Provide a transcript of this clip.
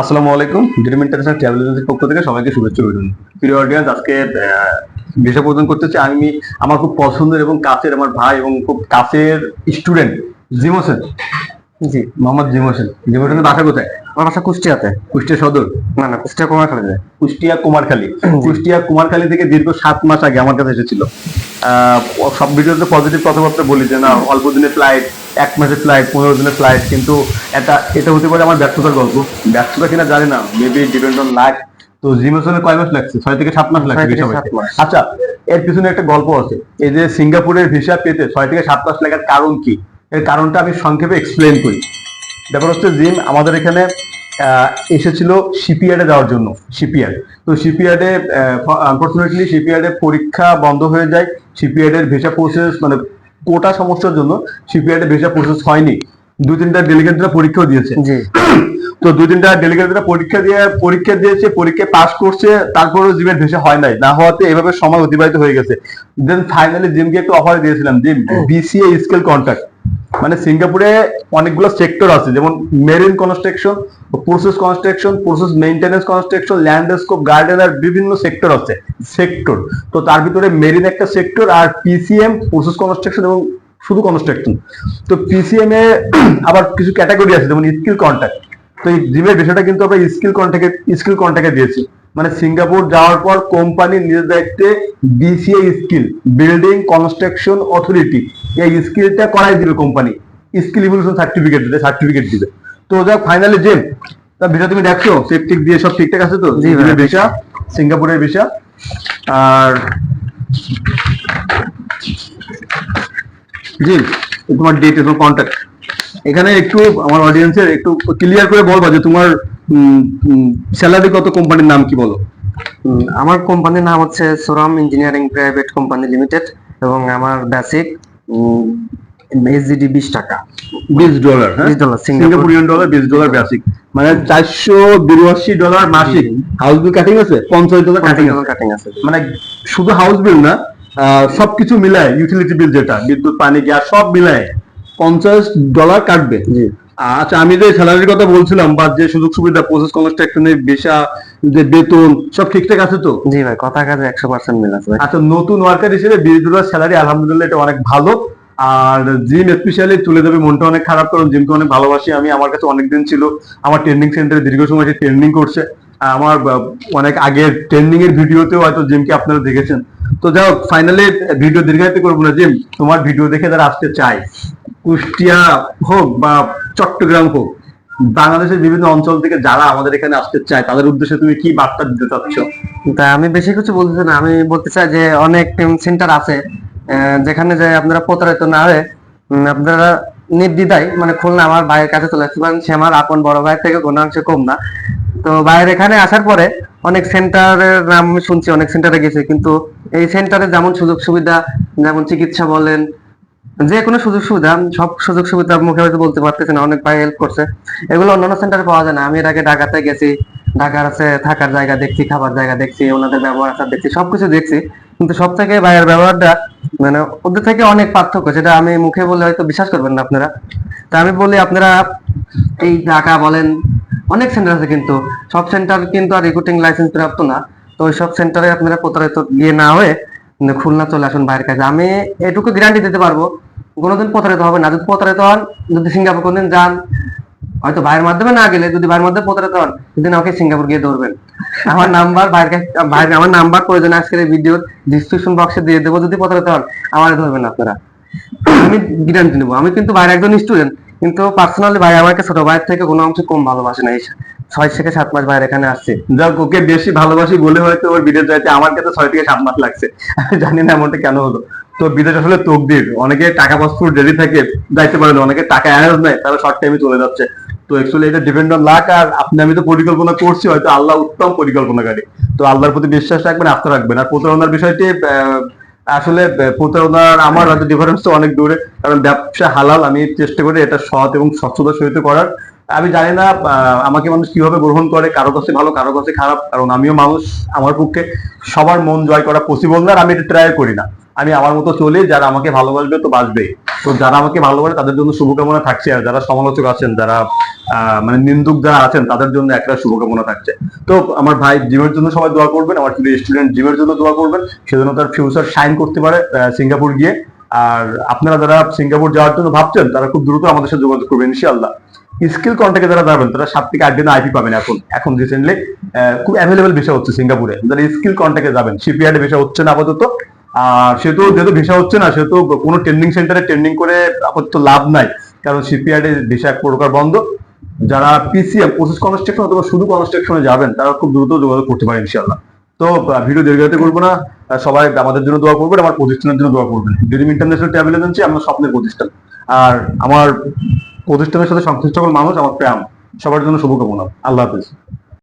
আসসালামু আলাইকুম। Dream international travel এজেন্সির পক্ষ থেকে সবাইকে শুভেচ্ছা অভিনন্দন। প্রিয় অডিয়েন্স আজকে বিষয় প্রদান করতেছি আমি আমার খুব পছন্দের এবং কাছের আমার ভাই এবং খুব কাছের স্টুডেন্ট জিম হোসেন জি। মোহাম্মদ জিম হোসেন জিম হোসেনের বাসা কোথায়? আমার বাসা কুষ্টিয়াতে। কুষ্টিয়া সদর? না না কুষ্টিয়া কুমার খালিদে কুষ্টিয়া কুমারখালী। কুষ্টিয়া কুমারখালী থেকে দীর্ঘ সাত মাস আগে আমার কাছে এসেছিল। সব ভিডিওতে পজিটিভ কথাবার্তা বলি যে না অল্প দিনের ফ্লাইট এক মাসের ফ্লাইট পনেরো দিনের ফ্লাইট কিন্তু এটা এটা হতে পারে আমার ব্যর্থতার গল্প। ব্যর্থতা কিনা জানি না মেবি ডিপেন্ড অন লাইফ তো জিমেশনে কয় মাস লাগছে? ছয় থেকে সাত মাস লাগছে। আচ্ছা এর পিছনে একটা গল্প আছে। এই যে সিঙ্গাপুরের ভিসা পেতে ছয় থেকে সাত মাস লাগার কারণ কি? এর কারণটা আমি সংক্ষেপে এক্সপ্লেন করি। ব্যাপার হচ্ছে জিম আমাদের এখানে এসেছিল শিপইয়ার্ডে যাওয়ার জন্য শিপইয়ার্ড তো শিপইয়ার্ডে আনফর্চুনেটলি শিপইয়ার্ডে পরীক্ষা বন্ধ হয়ে যায় শিপইয়ার্ডের ভিসা প্রসেস মানে কোটা সমস্যার জন্য শিপইয়ার্ডে ভিসা প্রসেস হয়নি। দুই তিনটা ডেলিগেটরা পরীক্ষাও দিয়েছে। তো দুই তিনটা ডেলিগেটরা পরীক্ষা দিয়ে পরীক্ষা দিয়েছে পরীক্ষা পাস করছে তারপরেও জিমের ভিসা হয় নাই। না হওয়াতে এভাবে সময় অতিবাহিত হয়ে গেছে। দেন ফাইনালি জিমকে একটু অফার দিয়েছিলাম জিম বিসিএ স্কেল কন্ট্রাক্ট মানে সিঙ্গাপুরে অনেকগুলো সেক্টর আছে, যেমন marine construction process construction process maintenance construction landscape garden আর বিভিন্ন সেক্টর আছে সেক্টর তো তার ভিতরে মেরিন একটা সেক্টর আর পিসিএম প্রসেস কনস্ট্রাকশন এবং শুধু কনস্ট্রাকশন তো পিসিএম এ আবার কিছু ক্যাটাগরি আছে, যেমন স্কিল কন্ট্যাক্ট তো এই জিমের বিষয়টা কিন্তু আমরা স্কিল কন্ট্যাক্টে স্কিল কন্ট্যাক্টে দিয়েছি। মানে সিঙ্গাপুর যাওয়ার পর কোম্পানি নিজের দায়িত্বে BCA skill building construction authority এই স্কিলটা করাই দিবে কোম্পানি স্কিল ইভলিউশন সার্টিফিকেট দিবে সার্টিফিকেট দিবে। তো যাক ফাইনালি জিম তা ভিসা তুমি দেখছ? সেফটিক দিয়ে সব ঠিকঠাক আছে তো? ভিসা সিঙ্গাপুরের ভিসা। আর জি তোমার ডেট এবং কন্ট্যাক্ট এখানে একটু আমার অডিয়েন্সের একটু ক্লিয়ার করে বলবা যে তোমার স্যালারি কত কোম্পানির নাম কি বলো? আমার কোম্পানির নাম হচ্ছে সোরাম ইঞ্জিনিয়ারিং প্রাইভেট কোম্পানি লিমিটেড এবং আমার বেসিক এসজিডি বিশ টাকা। বিশ ডলার হ্যাঁ? 20 ডলার, সিঙ্গাপুরিয়ান ডলার বিশ ডলার বেসিক মানে চারশো বিরাশি ডলার মাসিক। হাউস বিল কাটিং আছে? পঞ্চাশ ডলার কাটিং আছে। কাটিং আছে। মানে শুধু হাউস বিল না সবকিছু মিলায় ইউটিলিটি বিল যেটা বিদ্যুৎ পানি গ্যাস সব মিলায় পঞ্চাশ ডলার কাটবে। আচ্ছা আমি যে স্যালারির কথা বলছিলাম বা যে সুযোগ সুবিধা প্রসেস কনস্ট্রাকশনের ভিসা যে বেতন সব ঠিকঠাক আছে তো? জি ভাই কথা কাজে একশো পার্সেন্ট মিল আছে আচ্ছা নতুন ওয়ার্কার হিসেবে বিশ স্যালারি আলহামদুলিল্লাহ এটা অনেক ভালো। আর জিম স্পেশালি তুলে দেবে মনটা অনেক খারাপ কারণ জিমকে অনেক ভালোবাসি আমি। আমার কাছে অনেকদিন ছিল আমার ট্রেনিং সেন্টারে দীর্ঘ সময় সে ট্রেনিং করছে। আর আমার অনেক আগের ট্রেনিং এর ভিডিওতেও হয়তো জিমকে আপনারা দেখেছেন। তো যাই হোক ফাইনালি ভিডিও দীর্ঘায়িত করব না। জিম তোমার ভিডিও দেখে তারা আসতে চায় কুষ্টিয়া হোক বা চট্টগ্রাম হোক বাংলাদেশের বিভিন্ন অঞ্চল থেকে যারা আমাদের এখানে আসতে চায়, তাদের উদ্দেশ্যে তুমি কি বার্তা দিতে চাচ্ছ? তা আমি বেশি কিছু বলতে না। আমি বলতে চাই যে অনেক সেন্টার আছে যেখানে যে আপনারা প্রতারিত না হয়ে আপনারা নির্দ্বিধায় মানে খুলনা আমার ভাইয়ের কাছে চলে পারেন সে আমার আপন বড় ভাইয়ের থেকে কোনো অংশে কম না। তো ভাইয়ের এখানে আসার পরে অনেক সেন্টারের নাম শুনছি, অনেক সেন্টারে গেছে। কিন্তু এই সেন্টারে যেমন সুযোগ সুবিধা যেমন চিকিৎসা বলেন যে কোনো সুযোগ সুবিধা সব সুযোগ সুবিধা মুখে হয়তো বলতে পারতেছি না, অনেক ভাই হেল্প করছে। এগুলো অন্যান্য সেন্টারে পাওয়া যায় না। আমি এর আগে ঢাকাতে গেছি, ঢাকার আছে, থাকার জায়গা দেখছি, খাবার জায়গা দেখছি, ওনাদের ব্যবহার আচার দেখছি, সবকিছু দেখছি। কিন্তু সব থেকে ভাইয়ের ব্যবহারটা মানে ওদের থেকে অনেক পার্থক্য, সেটা আমি মুখে বলে হয়তো বিশ্বাস করবেন না আপনারা। তা আমি বলি, আপনারা এই ঢাকা বলেন, অনেক সেন্টার আছে কিন্তু। সব সেন্টার কিন্তু আর রিক্রুটিং লাইসেন্স প্রাপ্ত না। তো ওই সব সেন্টারে আপনারা প্রতারিত গিয়ে না হয়ে মানে খুলনা চলে আসুন বাইরের কাছে। আমি এটুকু গ্যারান্টি দিতে পারব কোনোদিন প্রতারিত হবে না। যদি প্রতারিত হন, যদি সিঙ্গাপুর কোনদিন যান, হয়তো ভাইয়ের মাধ্যমে না গেলে যদি ভাইয়ের মধ্যে প্রতারিত হন, সেদিন আমাকে সিঙ্গাপুর গিয়ে ধরবেন। আমার নাম্বার ভাইয়ের কাছে ভাইয়ের আমার নাম্বার প্রয়োজন আজকের এই ভিডিওর ডিসক্রিপশন বক্সে দিয়ে দেবো। যদি প্রতারিত হন, আমার ধরবেন আপনারা। আমি গ্যারান্টি নেব। আমি কিন্তু ভাইয়ের একজন স্টুডেন্ট কিন্তু পার্সোনালি ভাই আমাকে ছোট ভাইয়ের থেকে কোনো অংশে কম ভালোবাসে না। ছয় থেকে সাত মাস ভাইয়ের এখানে আসছে যাক, ওকে বেশি ভালোবাসি বলে হয়তো ওর বিদেশ যাইতে আমার কাছে ছয় থেকে সাত মাস লাগছে। আমি জানি না এমনটা কেন হলো। তো বিদেশ আসলে তকদির অনেকে টাকা পাসপোর্ট রেডি থাকে, যাইতে পারে না, অনেকে টাকা অ্যারেঞ্জ নেয় তারা শর্ট টাইমে চলে যাচ্ছে। তো অ্যাকচুয়ালি এটা ডিপেন্ড অন লাক আর আপনি, আমি তো পরিকল্পনা করছি, হয়তো আল্লাহ উত্তম পরিকল্পনাকারী। তো আল্লাহর প্রতি বিশ্বাস রাখবেন, আস্থা রাখবেন। আর প্রতারণার বিষয়টি আসলে প্রতারণার আমার হয়তো ডিফারেন্স তো অনেক দূরে, কারণ ব্যবসা হালাল, আমি চেষ্টা করি এটা সৎ এবং স্বচ্ছতার সহিত করার। আমি জানি না আমাকে মানুষ কীভাবে গ্রহণ করে, কারও কাছে ভালো, কারও কাছে খারাপ, কারণ আমিও মানুষ আমার পক্ষে সবার মন জয় করা পসিবল না, আর আমি এটা ট্রাই করি না। আমি আমার মতো চলি, যারা আমাকে ভালোবাসবে তো বাসবে তো যারা আমাকে ভালোবাসে, তাদের জন্য শুভকামনা থাকছে। আর যারা সমালোচক আছেন, যারা মানে নিন্দুক যারা আছেন, তাদের জন্য একটা শুভকামনা থাকছে। তো আমার ভাই জিমের জন্য সবাই দোয়া করবেন, আমার প্রিয় স্টুডেন্ট জিমের জন্য দোয়া করবেন। সেজন্য তার ফিউচার শাইন করতে পারে সিঙ্গাপুর গিয়ে। আর আপনারা যারা সিঙ্গাপুর যাওয়ার জন্য ভাবছেন, তারা খুব দ্রুত আমাদের সাথে যোগাযোগ করবেন, ইনশাআল্লাহ। স্কিল কন্ট্যাক্টে যারা যাবেন, তারা সাত থেকে আট দিন আইপি পাবেন এখন। এখন রিসেন্টলি খুব অ্যাভেলেবেল ভিসা হচ্ছে সিঙ্গাপুরে। যারা স্কিল কন্ট্যাক্টে যাবেন শিপইয়ার্ডে ভিসা হচ্ছে না আপাতত। আর সেহেতু যেহেতু ভিসা হচ্ছে না, সেহেতু কোনো ট্রেনিং সেন্টারে ট্রেনিং করে আপাতত লাভ নাই। কারণ শিপইয়ার্ডে ভিসা এক প্রকার বন্ধ। যারা পিসিএম প্রসেস কনস্ট্রাকশন অথবা শুধু কনস্ট্রাকশনে যাবেন, তারা খুব দ্রুত যোগাযোগ করতে পারেন ইনশাআল্লাহ। তো ভিডিও দীর্ঘায়িত করব না। সবাই আমাদের জন্য দোয়া করবেন, আমার প্রতিষ্ঠানের জন্য দোয়া করবেন। ডিরিম ইন্টারন্যাশনাল ট্রাভেল এজেন্সি আমার স্বপ্নের প্রতিষ্ঠান। আর আমার প্রতিষ্ঠানের সাথে সংশ্লিষ্ট সকল মানুষ, আমার প্রেম। সবার জন্য শুভকামনা। আল্লাহ হাফিজ।